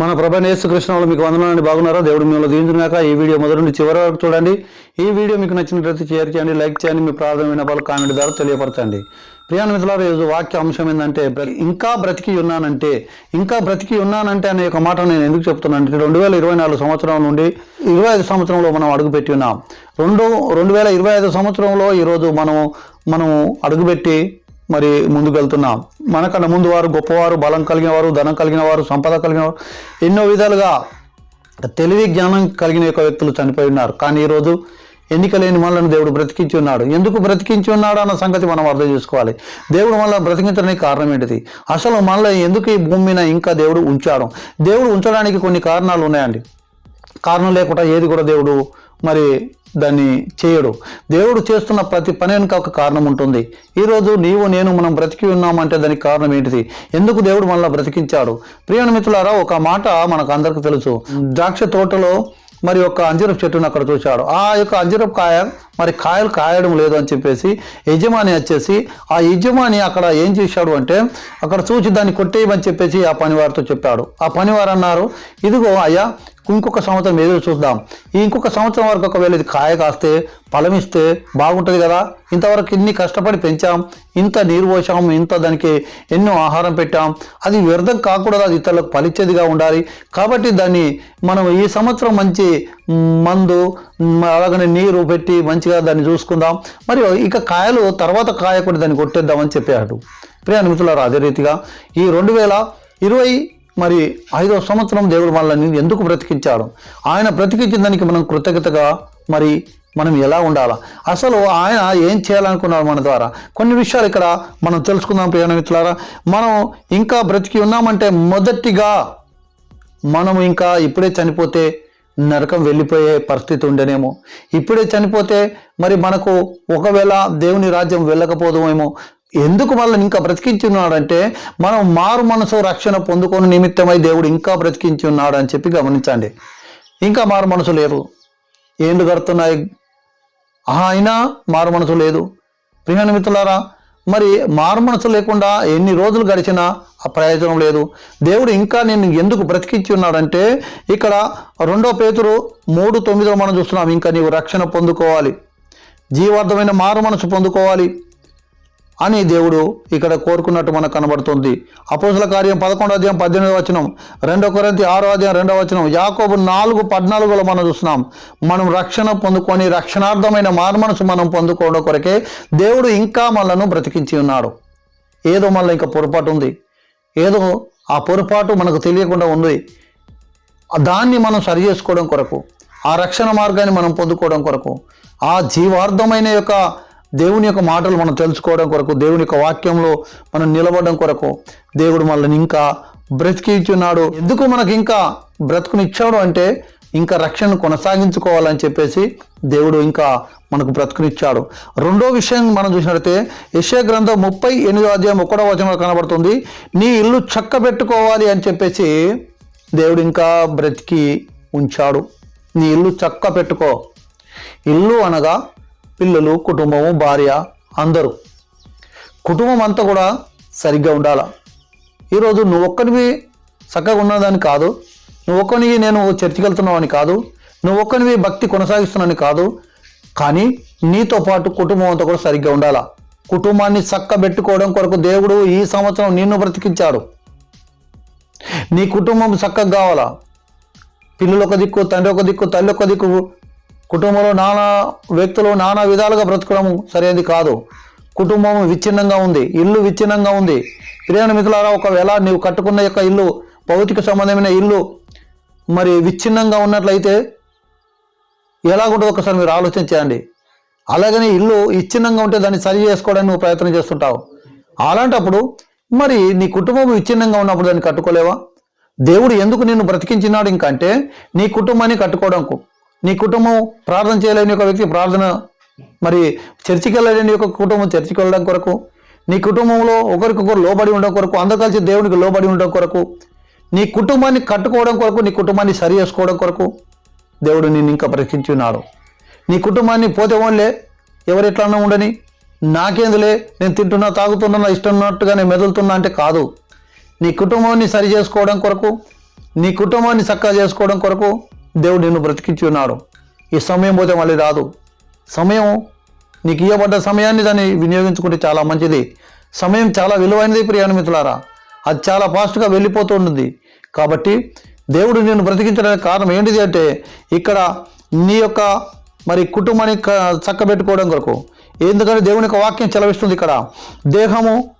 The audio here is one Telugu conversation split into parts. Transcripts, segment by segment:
మన ప్రభు యేసుకృష్ణంలో మీకు వందనాలని బాగున్నారా? దేవుడు మిమ్మల్ని దీవించినాక ఈ వీడియో మొదటి నుండి చివరి వరకు చూడండి. ఈ వీడియో మీకు నచ్చినట్లయితే షేర్ చేయండి లైక్ చేయండి మీ ప్రార్థన వినపాలు కామెంట్ ద్వారా తెలియపరచండి. ప్రియాణ మిత్రులారు ఈరోజు వాక్య అంశం ఏంటంటే ఇంకా బ్రతికి ఉన్నానంటే ఇంకా బ్రతికి ఉన్నానంటే అనే ఒక మాట నేను ఎందుకు చెప్తున్నాను అంటే రెండు వేల ఇరవై నాలుగు సంవత్సరం నుండి ఇరవై ఐదు సంవత్సరంలో మనం అడుగుపెట్టి ఉన్నాం. రెండు రెండు వేల ఇరవై ఐదు సంవత్సరంలో ఈరోజు మనం మనం అడుగుపెట్టి మరి ముందుకు వెళ్తున్నాం మనకన్నా ముందు వారు గొప్పవారు బలం కలిగిన వారు ధనం కలిగిన వారు సంపద కలిగిన వారు ఎన్నో విధాలుగా తెలివి జ్ఞానం కలిగిన యొక్క వ్యక్తులు చనిపోయి ఉన్నారు. కానీ ఈరోజు ఎన్నిక లేని మనలను దేవుడు బ్రతికించి ఉన్నాడు. ఎందుకు బ్రతికించి ఉన్నాడు అన్న సంగతి మనం అర్థం చేసుకోవాలి. దేవుడు మనల్ని బ్రతికించడానికి కారణం ఏంటిది? అసలు మనలో ఎందుకు ఈ భూమి మీద ఇంకా దేవుడు ఉంచాడు? దేవుడు ఉంచడానికి కొన్ని కారణాలు ఉన్నాయండి. కారణం లేకుండా ఏది కూడా దేవుడు మరి దాన్ని చేయడు. దేవుడు చేస్తున్న ప్రతి పని వెనుక ఒక కారణం ఉంటుంది. ఈరోజు నీవు నేను మనం బ్రతికి ఉన్నామంటే దానికి కారణం ఏంటిది? ఎందుకు దేవుడు మనల్ని బ్రతికించాడు? ప్రియణ మిత్రులారా ఒక మాట మనకు అందరికీ తెలుసు. ద్రాక్ష తోటలో మరి ఒక అంజరపు చెట్టును అక్కడ చూశాడు. ఆ యొక్క అంజరపు కాయ మరి కాయలు కాయడం లేదు అని చెప్పేసి యజమాని వచ్చేసి ఆ యజమాని అక్కడ ఏం చేశాడు అంటే అక్కడ చూసి దాన్ని కొట్టేయమని చెప్పేసి ఆ పనివారితో చెప్పాడు. ఆ పనివారు అన్నారు ఇదిగో అయ్యా ఇంకొక సంవత్సరం ఎదురు చూద్దాం. ఈ ఇంకొక సంవత్సరం వరకు ఒకవేళ ఇది కాయ కాస్తే ఫలమిస్తే బాగుంటుంది కదా. ఇంతవరకు ఇన్ని కష్టపడి పెంచాం. ఇంత నీరు పోసాం. ఇంత దానికి ఎన్నో ఆహారం పెట్టాం. అది వ్యర్థం కాకూడదు. అది ఇతరులకు ఫలిచ్చేదిగా ఉండాలి. కాబట్టి దాన్ని మనం ఈ సంవత్సరం మంచి మందు అలాగనే నీరు పెట్టి మంచిగా దాన్ని చూసుకుందాం. మరి ఇక కాయలు తర్వాత కాయ కూడా దాన్ని కొట్టేద్దామని చెప్పాడు. ప్రియ మిత్రులారా అదే రీతిగా ఈ రెండు వేల ఇరవై మరి ఐదో సంవత్సరం దేవుడు మనల్ని ఎందుకు బ్రతికించాడు? ఆయన బ్రతికించిన దానికి మనం కృతజ్ఞతగా మరి మనం ఎలా ఉండాలా? అసలు ఆయన ఏం చేయాలనుకున్నాడు మన ద్వారా? కొన్ని విషయాలు ఇక్కడ మనం తెలుసుకుందాం ప్రియాణ మిత్రులారా. మనం ఇంకా బ్రతికి ఉన్నామంటే మొదటిగా మనం ఇంకా ఇప్పుడే చనిపోతే నరకం వెళ్ళిపోయే పరిస్థితి ఉండనేమో. ఇప్పుడే చనిపోతే మరి మనకు ఒకవేళ దేవుని రాజ్యం వెళ్ళకపోదుమేమో. ఎందుకు మనల్ని ఇంకా బ్రతికించి ఉన్నాడంటే మనం మారు మనసు రక్షణ పొందుకొని నిమిత్తమై దేవుడు ఇంకా బ్రతికించి ఉన్నాడు అని చెప్పి గమనించండి. ఇంకా మారు మనసు లేరు ఏండు కడుతున్నాయి. అయినా మారు మనసు లేదు. ప్రియ మిత్రులారా మరి మారు మనసు లేకుండా ఎన్ని రోజులు గడిచినా ఆ ప్రయోజనం లేదు. దేవుడు ఇంకా నేను ఎందుకు బ్రతికించి ఉన్నాడంటే ఇక్కడ రెండో పేతురు మూడు తొమ్మిదిలో మనం చూస్తున్నాం ఇంకా నీవు రక్షణ పొందుకోవాలి. జీవార్థమైన మారు మనసు పొందుకోవాలి. అని దేవుడు ఇక్కడ కోరుకున్నట్టు మనకు కనబడుతుంది. అపోసల కార్యం పదకొండో అధ్యాయం పద్దెనిమిది వచనం రెండో కొరంతి ఆరో అధ్యాయం రెండో వచనం యాకోబు నాలుగు పద్నాలుగులో మనం చూస్తున్నాం. మనం రక్షణ పొందుకొని రక్షణార్థమైన మార్మనసు మనం పొందుకోవడం కొరకే దేవుడు ఇంకా మనలను బ్రతికించి ఉన్నాడు. ఏదో మళ్ళీ ఇంకా పొరపాటు ఉంది. ఏదో ఆ పొరపాటు మనకు తెలియకుండా ఉంది. దాన్ని మనం సరి చేసుకోవడం కొరకు ఆ రక్షణ మార్గాన్ని మనం పొందుకోవడం కొరకు ఆ జీవార్థమైన యొక్క దేవుని యొక్క మాటలు మనం తెలుసుకోవడం కొరకు దేవుని యొక్క వాక్యంలో మనం నిలబడడం కొరకు దేవుడు మనల్ని ఇంకా బ్రతికించున్నాడు. ఎందుకు మనకి ఇంకా బ్రతుకునిచ్చాడు అంటే ఇంకా రక్షణ కొనసాగించుకోవాలని చెప్పేసి దేవుడు ఇంకా మనకు బ్రతుకునిచ్చాడు. రెండో విషయం మనం చూసినట్లయితే యశయ గ్రంథం ముప్పై ఎనిమిదో అధ్యాయం ఒకటో వచనంలో కనబడుతుంది నీ ఇల్లు చక్కబెట్టుకోవాలి అని చెప్పేసి దేవుడు ఇంకా బ్రతికి ఉంచాడు. నీ ఇల్లు చక్క పెట్టుకో ఇల్లు అనగా పిల్లలు కుటుంబము భార్య అందరూ. కుటుంబం అంతా కూడా సరిగ్గా ఉండాల? ఈరోజు నువ్వు ఒక్కనివి చక్కగా ఉన్నదని కాదు. నువ్వు ఒక్కనివి నేను చర్చికి వెళ్తున్నావని కాదు. నువ్వు ఒక్కనివి భక్తి కొనసాగిస్తున్నావని కాదు. కానీ నీతో పాటు కుటుంబం అంతా కూడా సరిగ్గా ఉండాలా? కుటుంబాన్ని చక్కబెట్టుకోవడం కొరకు దేవుడు ఈ సంవత్సరం నిన్ను బ్రతికించాడు. నీ కుటుంబం చక్కగా కావాలా? పిల్లలు ఒక దిక్కు తండ్రి ఒక దిక్కు తల్లి ఒక దిక్కు కుటుంబంలో నానా వ్యక్తులు నానా విధాలుగా బ్రతకడం సరైనది కాదు. కుటుంబం విచ్ఛిన్నంగా ఉంది ఇల్లు విచ్ఛిన్నంగా ఉంది. ప్రియమైన మిత్రులారా ఒకవేళ నీవు కట్టుకున్న యొక్క ఇల్లు భౌతిక సంబంధమైన ఇల్లు మరి విచ్ఛిన్నంగా ఉన్నట్లయితే ఎలాగుంటుందో ఒకసారి మీరు ఆలోచన చేయండి. అలాగనే ఇల్లు విచ్ఛిన్నంగా ఉంటే దాన్ని సరి చేసుకోవడానికి నువ్వు ప్రయత్నం చేస్తుంటావు. అలాంటప్పుడు మరి నీ కుటుంబం విచ్ఛిన్నంగా ఉన్నప్పుడు దాన్ని కట్టుకోలేవా? దేవుడు ఎందుకు నిన్ను బ్రతికించినాడు ఇంకంటే నీ కుటుంబాన్ని కట్టుకోవడంకు? నీ కుటుంబం ప్రార్థన చేయలేని ఒక వ్యక్తి ప్రార్థన మరి చర్చికి వెళ్ళలేని ఒక కుటుంబం చర్చికి వెళ్ళడం కొరకు నీ కుటుంబంలో ఒకరికొకరు లోబడి ఉండడం కొరకు అందరు కలిసి దేవునికి లోబడి ఉండడం కొరకు నీ కుటుంబాన్ని కట్టుకోవడం కొరకు నీ కుటుంబాన్ని సరి చేసుకోవడం కొరకు దేవుడు నిన్ను ఇంకా బ్రతికించున్నాడు నీ కుటుంబాన్ని పోతే ఓన్లే ఎవరు ఎట్లన్నా ఉండని నాకేందులే నేను తింటున్నా తాగుతున్నా ఇష్టం ఉన్నట్టుగా నేను మెదులుతున్నా అంటే కాదు. నీ కుటుంబాన్ని సరి చేసుకోవడం కొరకు నీ కుటుంబాన్ని చక్కగా చేసుకోవడం కొరకు దేవుడు నిన్ను బ్రతికించి ఉన్నాడు ఈ సమయం పోతే మళ్ళీ రాదు. సమయం నీకు ఇవ్వబడ్డ సమయాన్ని దాన్ని వినియోగించుకుంటే చాలా మంచిది. సమయం చాలా విలువైనది ప్రియానుమితులారా అది చాలా ఫాస్ట్గా వెళ్ళిపోతూ ఉంటుంది. కాబట్టి దేవుడు నిన్ను బ్రతికించడానికి కారణం ఏంటిది అంటే ఇక్కడ నీ యొక్క మరి కుటుంబాన్ని క- చక్కబెట్టుకోవడం కొరకు. ఎందుకంటే దేవుని యొక్క వాక్యం చెలవిస్తుంది ఇక్కడ. దేహము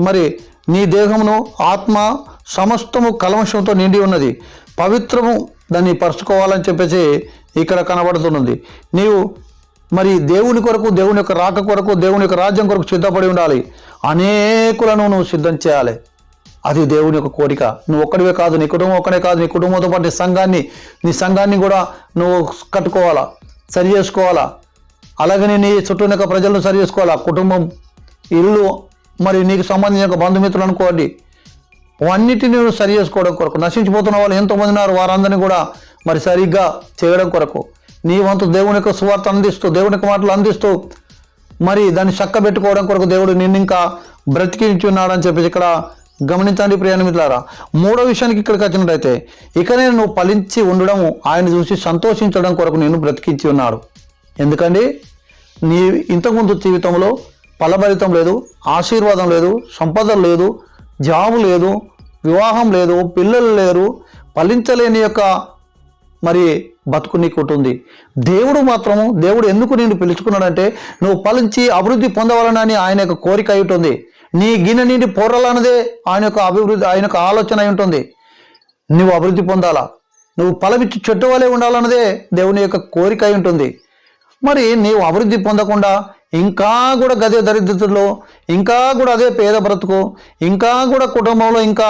మరి నీ దేహమును ఆత్మ సమస్తము కలమశంతో నిండి ఉన్నది. పవిత్రము దాన్ని పరుచుకోవాలని చెప్పేసి ఇక్కడ కనబడుతున్నది. నీవు మరి దేవుని కొరకు దేవుని యొక్క రాక కొరకు దేవుని యొక్క రాజ్యం కొరకు సిద్ధపడి ఉండాలి. అనేకులను నువ్వు సిద్ధం చేయాలి. అది దేవుని యొక్క కోరిక. నువ్వు ఒక్కడివే కాదు నీ కుటుంబం ఒక్కడే కాదు నీ కుటుంబంతో పాటు నీ సంఘాన్ని నీ సంఘాన్ని కూడా నువ్వు కట్టుకోవాలా సరి చేసుకోవాలా? అలాగనే నీ చుట్టూ యొక్క ప్రజలను సరి చేసుకోవాలా? కుటుంబం ఇల్లు మరి నీకు సంబంధించిన బంధుమిత్రులు అనుకోండి. అన్నిటిని సరి చేసుకోవడం కొరకు. నశించిపోతున్న వాళ్ళు ఎంతోమంది ఉన్నారు వారందరినీ కూడా మరి సరిగ్గా చేయడం కొరకు. నీ వంతు దేవుని యొక్క సువార్త అందిస్తూ దేవుని యొక్క మాటలు అందిస్తూ మరి దాన్ని చక్క పెట్టుకోవడం కొరకు దేవుడు నిన్ను ఇంకా బ్రతికించి ఉన్నాడని చెప్పేసి ఇక్కడ గమనించండి ప్రియానిమిత్రులారా మూడో విషయానికి ఇక్కడికి వచ్చినట్టయితే ఇకనే నువ్వు ఫలించి ఉండడం ఆయన చూసి సంతోషించడం కొరకు నేను బ్రతికించి ఉన్నాడు. ఎందుకండి? నీ ఇంతకుముందు జీవితంలో ఫలభరితం లేదు ఆశీర్వాదం లేదు సంపద లేదు జాబు లేదు వివాహం లేదు పిల్లలు లేరు ఫలించలేని యొక్క మరి బతుకు నీకు ఉంటుంది. దేవుడు మాత్రము దేవుడు ఎందుకు నేను పిలుచుకున్నాడంటే నువ్వు ఫలించి అభివృద్ధి పొందవాలనని ఆయన యొక్క కోరిక అయి ఉంటుంది. నీ గిన్నె నీటి పోరాలన్నదే ఆయన యొక్క అభివృద్ధి ఆయన యొక్క ఆలోచన అయి ఉంటుంది. నువ్వు అభివృద్ధి పొందాలా? నువ్వు ఫలమిచ్చి చెట్టు వలె ఉండాలన్నదే దేవుని యొక్క కోరిక అయి ఉంటుంది. మరి నీవు అభివృద్ధి పొందకుండా ఇంకా కూడా గదే దరిద్రతలో ఇంకా కూడా అదే పేద బ్రతుకు ఇంకా కూడా కుటుంబంలో ఇంకా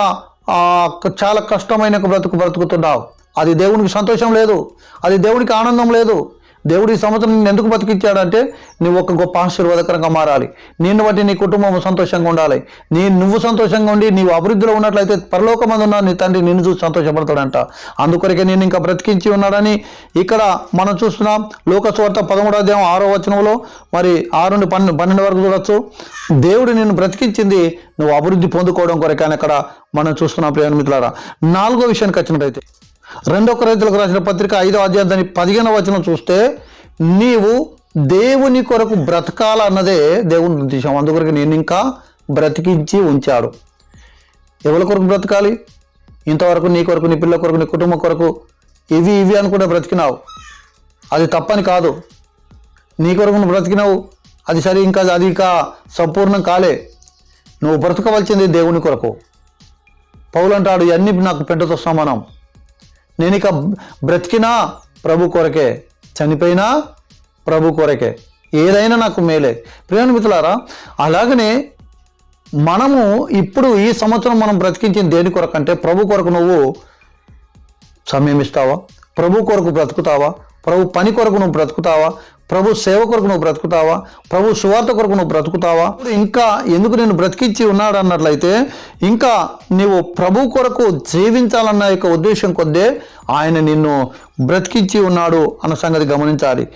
చాలా కష్టమైన బ్రతుకు బ్రతుకుతున్నావు. అది దేవునికి సంతోషం లేదు. అది దేవునికి ఆనందం లేదు. దేవుడి ఈ సంవత్సరం నిన్ను ఎందుకు బతికించాడంటే నువ్వు ఒక గొప్ప ఆశీర్వాదకరంగా మారాలి. నిన్ను బట్టి నీ కుటుంబం సంతోషంగా ఉండాలి. నీ నువ్వు సంతోషంగా ఉండి నీవు అభివృద్ధిలో ఉన్నట్లయితే పరలోకమందు ఉన్న నీ తండ్రి నిన్ను చూసి సంతోషపడతాడంట. అందుకొరకే నేను ఇంకా బ్రతికించి ఉన్నాడని ఇక్కడ మనం చూస్తున్నాం. లోకస్వార్త పదమూడో అధ్యాయం ఆరో వచనంలో మరి ఆరు నుండి పన్నెండు పన్నెండు వరకు చూడొచ్చు. దేవుడు నిన్ను బ్రతికించింది నువ్వు అభివృద్ధి పొందుకోవడం కొరకే అని అక్కడ మనం చూస్తున్నాం ప్రేమ మిత్రులారా. నాలుగో విషయానికి వచ్చినట్టయితే రెండో రైతులకు రాసిన పత్రిక ఐదో అధ్యాయం దాని పదిహేనో వచనం చూస్తే నీవు దేవుని కొరకు బ్రతకాలన్నదే దేవుని ఉద్దేశం. అందుకొరకు నేను ఇంకా బ్రతికించి ఉంచాడు. ఎవరి కొరకు బ్రతకాలి? ఇంతవరకు నీ కొరకు నీ పిల్లల కొరకు నీ కుటుంబం కొరకు ఇవి ఇవి అనుకుంటే బ్రతికినావు. అది తప్పని కాదు. నీ కొరకు నువ్వు బ్రతికినావు. అది సరే ఇంకా అది ఇంకా సంపూర్ణం కాలే. నువ్వు బ్రతకవలసింది దేవుని కొరకు. పౌలు అంటాడు ఇవన్నీ నాకు పెంటతో సమానం. నేను ఇక బ్రతికినా ప్రభు కొరకే చనిపోయినా ప్రభు కొరకే. ఏదైనా నాకు మేలే. ప్రియాణ మిత్రులారా అలాగనే మనము ఇప్పుడు ఈ సంవత్సరం మనం బ్రతికించిన దేని కొరకు అంటే ప్రభు కొరకు నువ్వు సమయం ఇస్తావా? ప్రభు కొరకు బ్రతుకుతావా? ప్రభు పని కొరకు నువ్వు బ్రతుకుతావా? ప్రభు సేవ కొరకు నువ్వు బ్రతుకుతావా? ప్రభు సువార్త కొరకు నువ్వు బ్రతుకుతావా? ఇంకా ఎందుకు నేను బ్రతికించి ఉన్నాడు అన్నట్లయితే ఇంకా నీవు ప్రభు కొరకు జీవించాలన్న యొక్క ఉద్దేశం కొద్దే ఆయన నిన్ను బ్రతికించి ఉన్నాడు అన్న సంగతి గమనించాలి.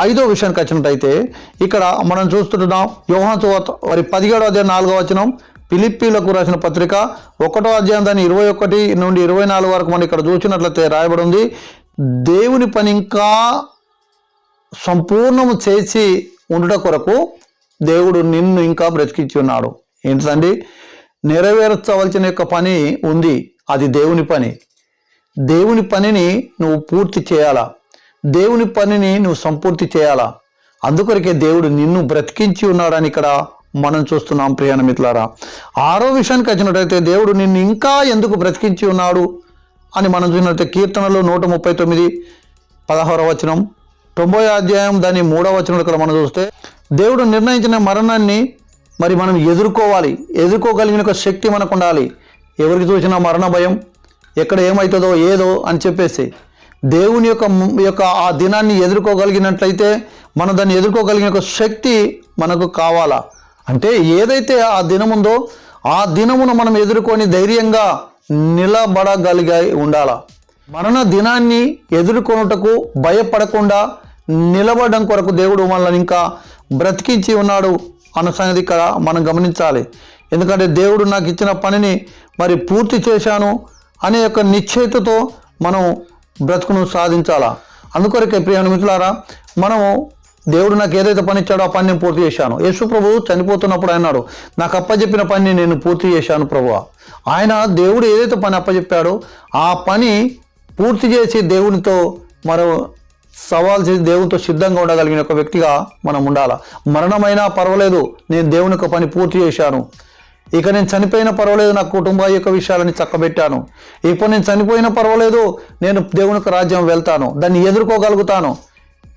ఐదో విషయానికి వచ్చినట్టయితే ఇక్కడ మనం చూస్తుంటున్నాం యోహాన్ సువార్త మరి పదిహేడో అధ్యాయం నాలుగో వచనం పిలిప్పీలకు రాసిన పత్రిక ఒకటో అధ్యాయం దాని ఇరవై ఒకటి నుండి ఇరవై నాలుగు వరకు మనం ఇక్కడ చూసినట్లయితే రాయబడి ఉంది. దేవుని పని ఇంకా సంపూర్ణము చేసి ఉండుట కొరకు దేవుడు నిన్ను ఇంకా బ్రతికించి ఉన్నాడు. ఏంటండి నెరవేర్చవలసిన యొక్క పని ఉంది. అది దేవుని పని. దేవుని పనిని నువ్వు పూర్తి చేయాలా? దేవుని పనిని నువ్వు సంపూర్తి చేయాలా? అందుకొరకే దేవుడు నిన్ను బ్రతికించి ఉన్నాడని ఇక్కడ మనం చూస్తున్నాం ప్రియాణ మిత్రులారా. ఆరో విషయానికి వచ్చినట్టయితే దేవుడు నిన్ను ఇంకా ఎందుకు బ్రతికించి ఉన్నాడు? అని మనం చూసినట్లయితే కీర్తనలు నూట ముప్పై తొమ్మిది పదహారవ వచనం. తొంభై అధ్యాయం దాని మూడవ వచనం ఇక్కడ మనం చూస్తే దేవుడు నిర్ణయించిన మరణాన్ని మరి మనం ఎదుర్కోవాలి. ఎదుర్కోగలిగిన ఒక శక్తి మనకు ఉండాలి. ఎవరికి చూసినా మరణ భయం ఎక్కడ ఏమవుతుందో ఏదో అని చెప్పేసి. దేవుని యొక్క యొక్క ఆ దినాన్ని ఎదుర్కోగలిగినట్లయితే మనం దాన్ని ఎదుర్కోగలిగిన ఒక శక్తి మనకు కావాలా? అంటే ఏదైతే ఆ దినముందో ఆ దినమును మనం ఎదుర్కొని ధైర్యంగా నిలబడగలిగా ఉండాలా? మరణ దినాన్ని ఎదుర్కొనుటకు భయపడకుండా నిలబడడం కొరకు దేవుడు మనల్ని ఇంకా బ్రతికించి ఉన్నాడు అన్న సంగతి ఇక్కడ మనం గమనించాలి. ఎందుకంటే దేవుడు నాకు ఇచ్చిన పనిని మరి పూర్తి చేశాను అనే యొక్క నిశ్చయితతో మనం బ్రతుకును సాధించాలా? అందుకొరకే ప్రియాణ మిత్రులారా మనము దేవుడు నాకు ఏదైతే పని ఇచ్చాడో ఆ పని నేను పూర్తి చేశాను. యేసు ప్రభు చనిపోతున్నప్పుడు అన్నాడు నాకు అప్పచెప్పిన పని నేను పూర్తి చేశాను ప్రభు ఆయన దేవుడు ఏదైతే పని అప్పచెప్పాడో ఆ పని పూర్తి చేసి దేవునితో మరో సవాల్ చేసి దేవునితో సిద్ధంగా ఉండగలిగిన ఒక వ్యక్తిగా మనం ఉండాలి? మరణమైనా పర్వాలేదు నేను దేవుని యొక్క పని పూర్తి చేశాను. ఇక నేను చనిపోయినా పర్వాలేదు నా కుటుంబ యొక్క విషయాలని చక్కబెట్టాను. ఇప్పుడు నేను చనిపోయినా పర్వాలేదు నేను దేవునికి రాజ్యం వెళ్తాను దాన్ని ఎదుర్కోగలుగుతాను.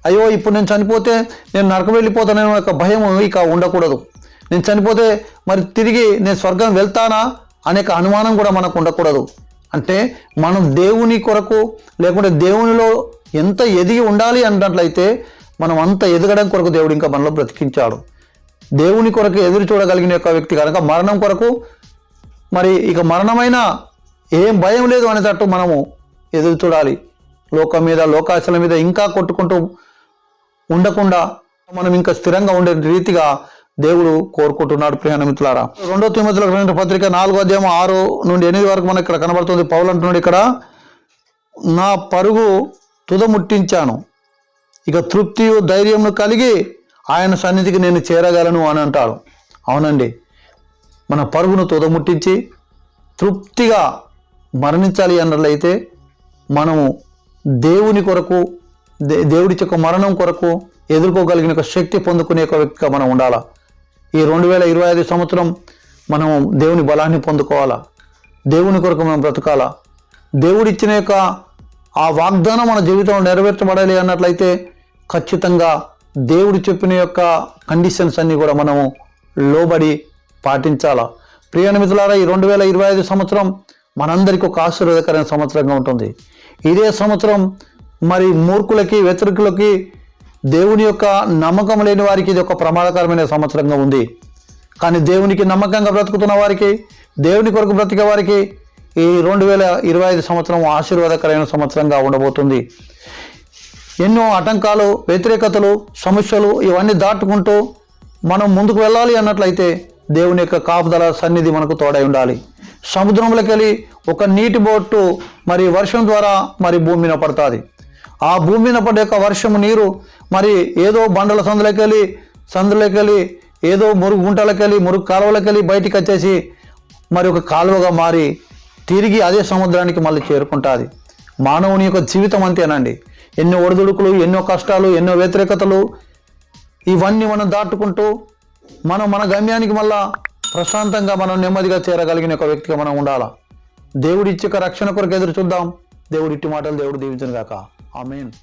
అయ్యో ఇప్పుడు నేను చనిపోతే నేను నరకం వెళ్ళిపోతానని ఒక భయం ఇక ఉండకూడదు. నేను చనిపోతే మరి తిరిగి నేను స్వర్గం వెళ్తానా అనేక అనుమానం కూడా మనకు ఉండకూడదు. అంటే మనం దేవుని కొరకు లేకుంటే దేవునిలో ఎంత ఎదిగి ఉండాలి అన్నట్లయితే మనం అంత ఎదగడం కొరకు దేవుడు ఇంకా మనలో బ్రతికించాడు. దేవుని కొరకు ఎదురు చూడగలిగిన యొక్క వ్యక్తి కనుక మరణం కొరకు మరి ఇక మరణమైన ఏం భయం లేదు అనేటట్టు మనము ఎదురు చూడాలి. లోకం మీద లోకాశల మీద ఇంకా కొట్టుకుంటూ ఉండకుండా మనం ఇంకా స్థిరంగా ఉండే రీతిగా దేవుడు కోరుకుంటున్నాడు ప్రియాణమిత్రులారా రెండో తిమ్మతులకు రెండు పత్రిక నాలుగో అధ్యాయం ఆరు నుండి ఎనిమిది వరకు మనకి ఇక్కడ కనబడుతుంది. పౌలు అంటున్నాడు ఇక్కడ నా పరుగు తుదముట్టించాను. ఇక తృప్తి ధైర్యము కలిగి ఆయన సన్నిధికి నేను చేరగలను అని అంటాడు. అవునండి. మన పరుగును తుదముట్టించి తృప్తిగా మరణించాలి అన్నట్లయితే మనము దేవుని కొరకు దేవుడి యొక్క మరణం కొరకు ఎదుర్కోగలిగిన ఒక శక్తి పొందుకునే ఒక వ్యక్తిగా మనం ఉండాలా? ఈ రెండు వేల ఇరవై ఐదు సంవత్సరం మనం దేవుని బలాన్ని పొందుకోవాలా? దేవుని కొరకు మనం బ్రతకాలా? దేవుడిచ్చిన యొక్క ఆ వాగ్దానం మన జీవితంలో నెరవేర్చబడాలి అన్నట్లయితే ఖచ్చితంగా దేవుడు చెప్పిన యొక్క కండిషన్స్ అన్నీ కూడా మనము లోబడి పాటించాలా? ప్రియ మిత్రులారా ఈ రెండు వేల ఇరవై ఐదు సంవత్సరం మనందరికీ ఒక ఆశీర్వాదకరమైన సంవత్సరంగా ఉంటుంది. ఇదే సంవత్సరం మరి మూర్ఖులకి వ్యతిరేకులకి దేవుని యొక్క నమ్మకం లేని వారికి ఇది ఒక ప్రమాదకరమైన సంవత్సరంగా ఉంది. కానీ దేవునికి నమ్మకంగా బ్రతుకుతున్న వారికి దేవుని కొరకు బ్రతికే వారికి ఈ రెండు వేల ఇరవై ఐదు సంవత్సరం ఆశీర్వాదకరమైన సంవత్సరంగా ఉండబోతుంది. ఎన్నో ఆటంకాలు వ్యతిరేకతలు సమస్యలు ఇవన్నీ దాటుకుంటూ మనం ముందుకు వెళ్ళాలి అన్నట్లయితే దేవుని యొక్క కాపుదల సన్నిధి మనకు తోడై ఉండాలి. సముద్రంలోకి వెళ్ళి ఒక నీటి బోట్టు మరి వర్షం ద్వారా మరి భూమిన పడుతుంది. ఆ భూమి మీద యొక్క వర్షము నీరు మరి ఏదో బండల సందులోకి వెళ్ళి సందులోకి వెళ్ళి ఏదో మురుగు గుంటలకు వెళ్ళి మురుగు కాలువలకు వెళ్ళి బయటికి వచ్చేసి మరి ఒక కాలువగా మారి తిరిగి అదే సముద్రానికి మళ్ళీ చేరుకుంటుంది. మానవుని యొక్క జీవితం అంతేనండి. ఎన్నో ఒడిదుడుకులు ఎన్నో కష్టాలు ఎన్నో వ్యతిరేకతలు ఇవన్నీ మనం దాటుకుంటూ మనం మన గమ్యానికి మళ్ళా ప్రశాంతంగా మనం నెమ్మదిగా చేరగలిగిన ఒక వ్యక్తిగా మనం ఉండాలా? దేవుడిచ్చే రక్షణ కొరకు ఎదురు చూద్దాం. దేవుడిట్టి మాటలు దేవుడు దీవించను కాక Amen.